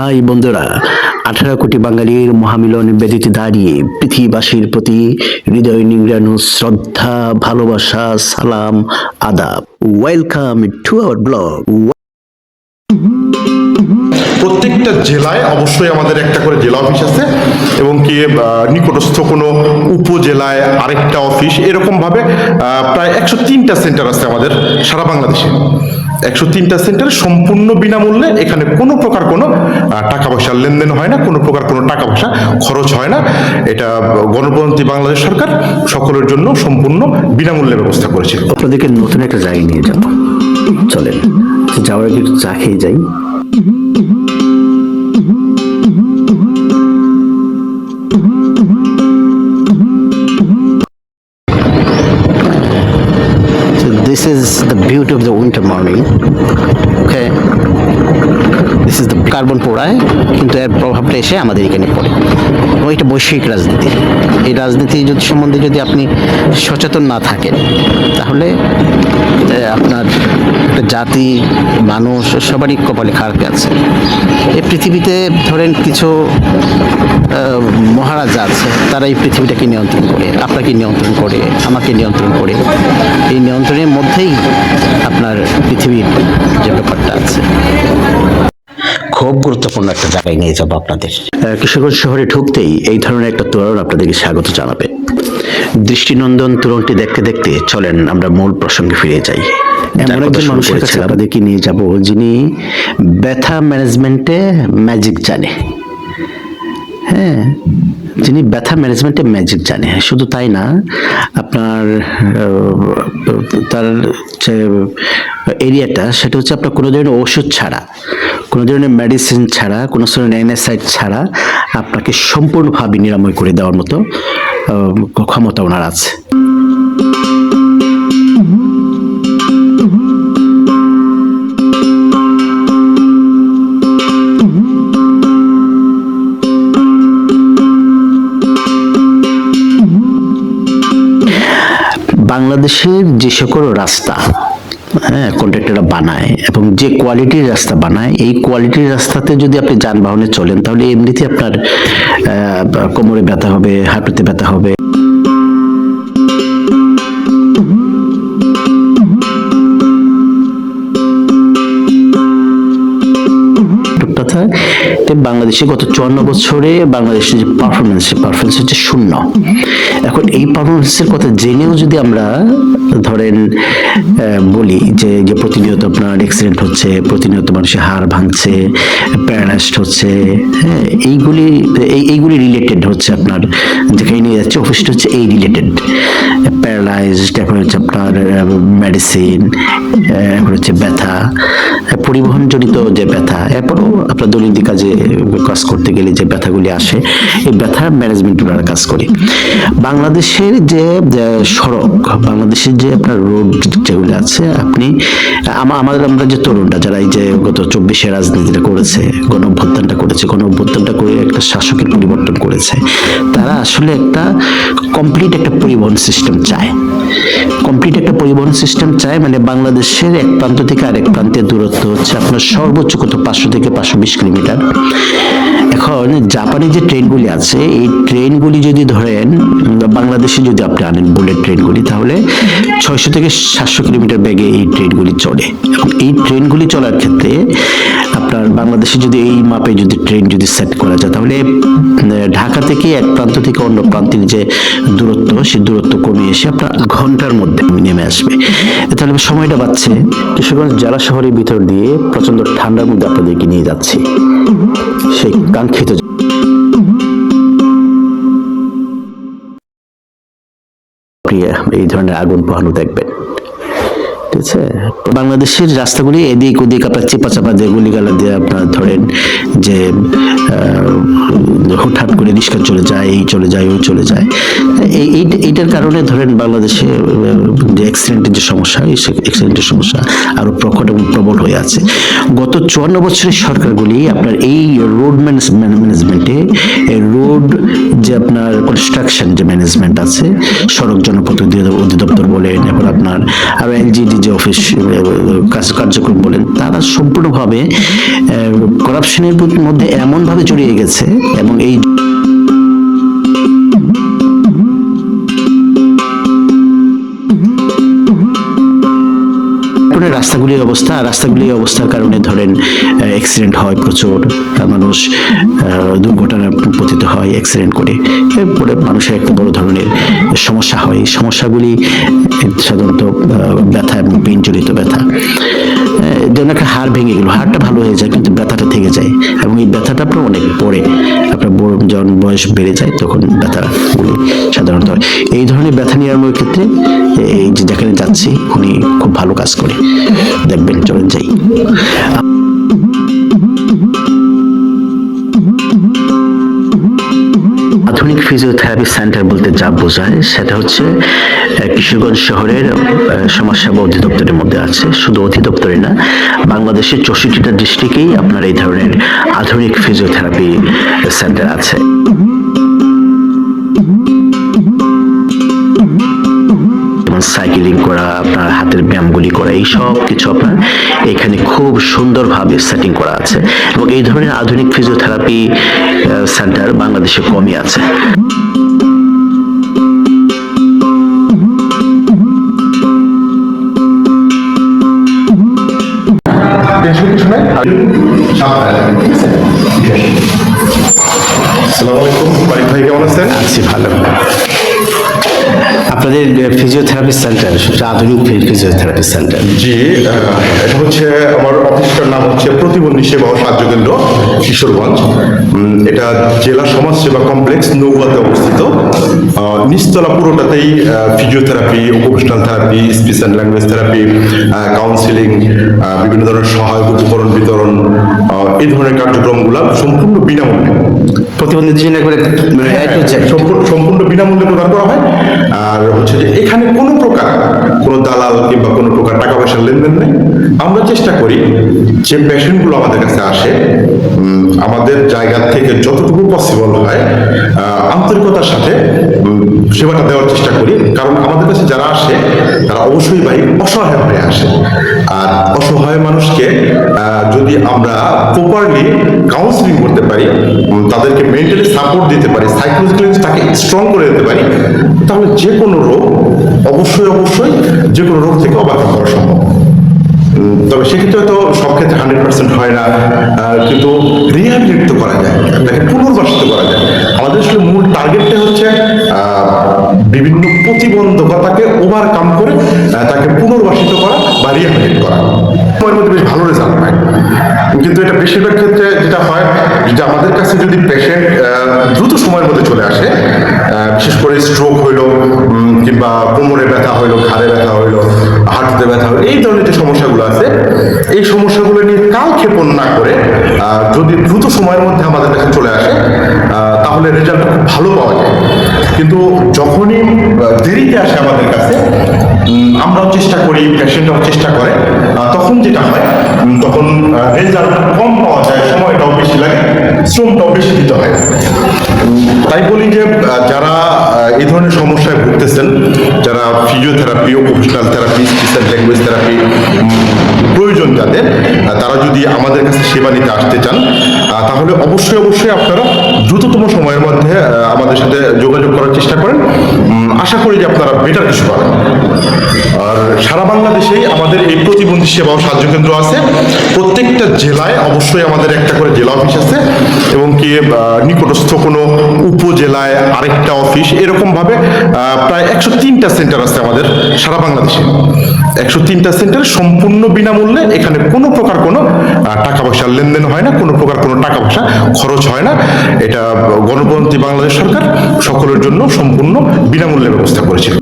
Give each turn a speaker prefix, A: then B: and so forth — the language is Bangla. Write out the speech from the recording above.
A: হাই বন্ধুরা আঠারো কোটি বাঙালির মহামিলন বেদিতে দাঁড়িয়ে পৃথিবীবাসীর প্রতি হৃদয় নিংড়ানো শ্রদ্ধা ভালোবাসা সালাম আদাব। ওয়েলকাম টু আওয়ার ব্লগ
B: প্রত্যেকটা জেলায় অবশ্যই আমাদের একটা করে জেলা অফিস আছে এবং কি নিকটস্থ কোনো উপজেলায় আরেকটা অফিস। এরকম ভাবে আহ, প্রায় একশো তিনটা সেন্টার আছে আমাদের সারা বাংলাদেশে। একশো তিনটা সেন্টারে সম্পূর্ণ বিনামূল্যে এখানে কোনো প্রকার কোনো টাকা পয়সার লেনদেন হয় না, কোনো প্রকার কোনো টাকা পয়সা খরচ হয় না। এটা গণপ্রজাতন্ত্রী বাংলাদেশ সরকার সকলের জন্য সম্পূর্ণ বিনামূল্যে ব্যবস্থা করেছিল।
A: আপনাদেরকে নতুন একটা জায়গায় নিয়ে যাব। চলেন, যাওয়ার আগে চা খেয়ে যাই। This is the beauty of the winter morning. Okay. this is the carbon পোড়ায় কিন্তু এর প্রভাবটা এসে আমাদের এখানে পড়ে এবং এটা বৈশ্বিক রাজনীতি এই রাজনীতি যদি সম্বন্ধে যদি আপনি সচেতন না থাকেন, তাহলে আপনার জাতি মানুষ সবারই কপালে খারাপ আছে। এই পৃথিবীতে ধরেন কিছু আহ, মহারাজা আছে তারা এই পৃথিবীটাকে নিয়ন্ত্রণ করে আপনাকে নিয়ন্ত্রণ করে আমাকে নিয়ন্ত্রণ করে। এই নিয়ন্ত্রণের মধ্যেই আপনার পৃথিবীর যে ব্যাপারটা আছে। খুব গুরুত্বপূর্ণ একটা জায়গায় নিয়ে যাব আপনাদের। কিশোরগঞ্জ শহরে ঢুকতেই এই ধরনের একটা তোরণ আপনাদেরকে স্বাগত জানাবে। দৃষ্টিনন্দন তোরণটি দেখতে দেখতে চলেন আমরা মূল প্রসঙ্গে ফিরে যাই। এমন একজন মানুষের কাছে আপনাদেরকে নিয়ে যাব যিনি ব্যথা ম্যানেজমেন্টে ম্যাজিক জানে। হ্যাঁ যিনি ব্যথা ম্যানেজমেন্টে ম্যাজিক জানে। শুধু তাই না আপনার তার যে এরিয়াটা সেটা হচ্ছে আপনার কোনো ধরনের ওষুধ ছাড়া কোনো ধরনের মেডিসিন ছাড়া কোনো ধরনের অ্যানাসাইড ছাড়া আপনাকে সম্পূর্ণভাবে নিরাময় করে দেওয়ার মতো ক্ষমতা ওনার আছে। বাংলাদেশের যে সকল রাস্তা হ্যাঁ কন্ট্রাক্টররা বানায় এবং যে কোয়ালিটির রাস্তা বানায়, এই কোয়ালিটির রাস্তাতে যদি আপনি যানবাহনে চলেন, তাহলে এমনিতে আপনার কোমরে ব্যথা হবে, হাঁটুতে ব্যথা হবে। বাংলাদেশে গত চুয়ান্ন বছরে বাংলাদেশের যে পারফরমেন্স পারফরমেন্স হচ্ছে শূন্য। এখন এই পারফরমেন্সের কথা জেনেও যদি আমরা ধরেন বলি যে যে প্রতিনিয়ত আপনার অ্যাক্সিডেন্ট হচ্ছে, প্রতিনিয়ত মানুষের হাড় ভাঙছে প্যারালাইজড হচ্ছে হ্যাঁ এইগুলি, এই, এইগুলি রিলেটেড হচ্ছে আপনার যেখানে নিয়ে যাচ্ছে অফিসটা হচ্ছে এই রিলেটেড প্যারালাইজড এখন হচ্ছে আপনার মেডিসিন এখন হচ্ছে ব্যথা, পরিবহনজনিত যে ব্যথা, এরপরও আপনার দৈনন্দিন কাজে কাজ করতে গেলে যে ব্যথাগুলি আসে, এই ব্যথার ম্যানেজমেন্ট ওনারা কাজ করে। বাংলাদেশের যে সড়ক, বাংলাদেশের যে আপনার রোড যেগুলো আছে, আপনি আমাদের, আমরা যে তরুণরা যারা এই যে গত চব্বিশে রাজনীতিটা করেছে গণ অভ্যুত্থানটা করেছে গণ অভ্যুত্থানটা করে একটা শাসকের পরিবর্তন করেছে, তারা আসলে একটা কমপ্লিট একটা পরিবহন সিস্টেম চায়। কমপ্লিট একটা পরিবহন সিস্টেম চায় মানে বাংলাদেশের এক প্রান্ত থেকে আরেক প্রান্তের দূরত্ব হচ্ছে আপনার সর্বোচ্চ কত পাঁচশো থেকে পাঁচশো বিশ কিলোমিটার। এখন জাপানি যে ট্রেনগুলি আছে, এই ট্রেনগুলি যদি ধরেন বাংলাদেশে যদি আপনি আনেন বুলেট ট্রেনগুলি তাহলে ছয়শো থেকে সাতশো কিলোমিটার বেগে এই ট্রেনগুলি চলে এবং এই ট্রেনগুলি চলার ক্ষেত্রে আপনার বাংলাদেশে যদি এই মাপে যদি ট্রেন যদি সেট করা যায়, তাহলে ঢাকা থেকে এক প্রান্ত থেকে অন্য প্রান্তের যে দূরত্ব, সেই দূরত্ব কমে এসে আপনার ঘণ্টার মধ্যে নেমে আসবে। তাহলে সময়টা বাড়ছে কিশোরগঞ্জ জেলা শহরের ভিতর দিয়ে প্রচণ্ড ঠান্ডার মধ্যে আপনাদেরকে নিয়ে যাচ্ছি। সেই কাঙ্ক্ষিত এই ধরনের আগুন পোহানো দেখবেন। আছে বাংলাদেশের রাস্তাগুলি এদিক ওদিক আপনার চেপা চাপা দিয়ে গুলি গালা দিয়ে আপনার ধরেন যে হুটহাট করে রিক্সা চলে যায়, এই চলে যায়, ওই চলে যায়। এই, এই- এইটার কারণে ধরেন বাংলাদেশে যে অ্যাক্সিডেন্টের যে সমস্যা, এই অ্যাক্সিডেন্টের সমস্যা আরও প্রকট এবং প্রবল হয়ে আছে। গত চুয়ান্ন বছরের সরকারগুলি আপনার এই রোড ম্যানেজমেন্টে রোড যে আপনার কনস্ট্রাকশন যে ম্যানেজমেন্ট আছে, সড়ক জনপথ অধি- অধিদপ্তর বলেন, এরপর আপনার আরও এলজিডি যে অফিস কাজ কার্যক্রম বলেন তারা সম্পূর্ণভাবে করাপশনের মধ্যে এমনভাবে জড়িয়ে গেছে এবং এই কারণে রাস্তাগুলির অবস্থা রাস্তাগুলির অবস্থার কারণে ধরেন অ্যাক্সিডেন্ট হয় প্রচুর। আহ, মানুষ আহ, দুর্ঘটনায় পতিত হয় অ্যাক্সিডেন্ট করে। এরপরে মানুষের একটা বড় ধরনের সমস্যা হয়। সমস্যাগুলি সাধারণত ব্যথা এবং পেন জড়িত ব্যথা যেমন একটা হাড় ভেঙে গেল। হাড়টা ভালো হয়ে যায় কিন্তু ব্যথাটা থেকে যায়। এবং এই ব্যথাটা আপনার অনেক পরে আপনার বড় যখন বয়স বেড়ে যায় তখন ব্যথাগুলি সাধারণত হয়। এই ধরনের ব্যথা নিরাময়ের ক্ষেত্রে এই যে যেখানে যাচ্ছি, উনি খুব ভালো কাজ করে। দেখবেন, চলেন যাই। আধুনিক ফিজিওথেরাপি সেন্টার বলতে যা বোঝায়, সেটা হচ্ছে কিশোরগঞ্জ শহরের সমাজসেবা অধিদপ্তরের মধ্যে আছে। শুধু অধিদপ্তরে না, বাংলাদেশের চৌষট্টিটা ডিস্ট্রিক্টেই আপনার এই ধরনের আধুনিক ফিজিওথেরাপি সেন্টার আছে। সাইকেলিং করা আপনার হাতের ব্যায়ামগুলি করা এই সব কিছু আপনার এখানে খুব সুন্দরভাবে সেটিং করা আছে। এবং এই ধরনের আধুনিক ফিজিওথেরাপি সেন্টার বাংলাদেশে কমই আছে।
B: আসসালামু আলাইকুম। ভাই কেমন আছেন?
A: আছি ভালো। আপনাদের ফিজিওথেরাপি সেন্টার সবচেয়ে আধুনিক ফিজিওথেরাপি সেন্টার
B: জি এটা হচ্ছে আমার অফিসটার নাম হচ্ছে প্রতিবন্ধী সেবা ও সাহায্য কেন্দ্র, কিশোরগঞ্জ। এটা জেলা সমাজ সেবা কমপ্লেক্স নৌবাতে অবস্থিত। নিচতলা পুরোটাতেই physiotherapy occupational therapy speech and language therapy counselling বিভিন্ন ধরনের সহায়ক, উপকরণ বিতরণ এই ধরনের কার্যক্রমগুলো সম্পূর্ণ বিনামূল্যে।
A: প্রতিবন্ধীদের জন্য একবারে মানে
B: সম্পূর্ণ বিনামূল্যে প্রদান করা হয়। আর হচ্ছে যে এখানে কোনো প্রকার কোনো দালাল কিংবা কোনো প্রকার টাকা পয়সার লেনদেন নেই। আমরা চেষ্টা করি যে পেশেন্টগুলো আমাদের কাছে আসে। আমাদের জায়গা থেকে যতটুকু পসিবল হয় আন্তরিকতার সাথে সেবাটা দেওয়ার চেষ্টা করি। কারণ আমাদের কাছে যারা আসে, তারা অবশ্যই ভাই অসহায় হয়ে আসে। আর অসহায় মানুষকে যদি আমরা প্রপারলি কাউন্সিলিং করতে পারি তাদেরকে মেন্টালি সাপোর্ট দিতে পারি সাইকোলজিক্যালি তাকে স্ট্রং করে দিতে পারি, তাহলে যে কোনো রোগ অবশ্যই অবশ্যই যে কোনো রোগ থেকে অবাক করা সম্ভব তবে সেক্ষেত্রে তো সব ক্ষেত্রে হান্ড্রেড পার্সেন্ট হয় না কিন্তু রিহ্যাবিলিট তো করা যায়, তাকে পুনর্বাসিত করা যায়। আমাদের আসলে মূল টার্গেটটা হচ্ছে বিভিন্ন প্রতিবন্ধকতাকে ওভারকাম করে তাকে পুনর্বাসিত করা বা রিহ্যাবিলিট করা। তোমার মধ্যে বেশ ভালো রেজাল্ট পায়। কিন্তু এটা বেশিরভাগ ক্ষেত্রে যেটা হয়, যে আমাদের কাছে যদি পেশেন্ট দ্রুত সময়ের মধ্যে চলে আসে বিশেষ করে স্ট্রোক হইল কিংবা কোমরে ব্যথা হইল, ঘাড়ে ব্যথা হইল, হাঁটুতে ব্যথা হইল, এই ধরনের যে সমস্যাগুলো আছে, এই সমস্যাগুলো নিয়ে কালক্ষেপণ না করে যদি দ্রুত সময়ের মধ্যে আমাদের কাছে চলে আসে তাহলে রেজাল্ট খুব ভালো পাওয়া যায়। কিন্তু যখনই দেরিতে আসে আমাদের কাছে আমরাও চেষ্টা করি, পেশেন্টরাও চেষ্টা করে তখন যেটা হয় তখন রেজাল্ট কম পাওয়া যায়, সময়টাও বেশি লাগে, শ্রমটাও বেশি দিতে হয়। তাই বলি যে যারা এই ধরনের সমস্যায় ভুগতেছেন যারা ফিজিওথেরাপি অকুপেশনাল থেরাপি স্পিচার ল্যাঙ্গুয়েজ থেরাপি প্রয়োজন যাদের তারা যদি আমাদের কাছে সেবা নিতে আসতে চান তাহলে অবশ্যই অবশ্যই আপনারা দ্রুততম সময়ের মধ্যে আমাদের সাথে যোগাযোগ করার চেষ্টা করেন। আশা করি যে আপনারা বেটার কিছু পাবেন। আর সারা বাংলাদেশেই আমাদের এই প্রতিবন্ধী সেবা ও সাহায্য কেন্দ্র আছে। প্রত্যেকটা জেলায় অবশ্যই আমাদের একটা করে জেলা অফিস আছে এবং কি নিকটস্থ কোনো উপজেলায় আরেকটা অফিস, এরকম ভাবে প্রায় একশো তিনটা সেন্টার আছে আমাদের সারা বাংলাদেশে। একশো তিনটা সেন্টার সম্পূর্ণ বিনামূল্যে এখানে কোনো প্রকার কোনো টাকা পয়সার লেনদেন হয় না, কোনো প্রকার কোনো টাকা পয়সা খরচ হয় না। এটা গণপ্রন্থী বাংলাদেশ সরকার সকলের জন্য সম্পূর্ণ বিনামূল্যে ব্যবস্থা করেছিল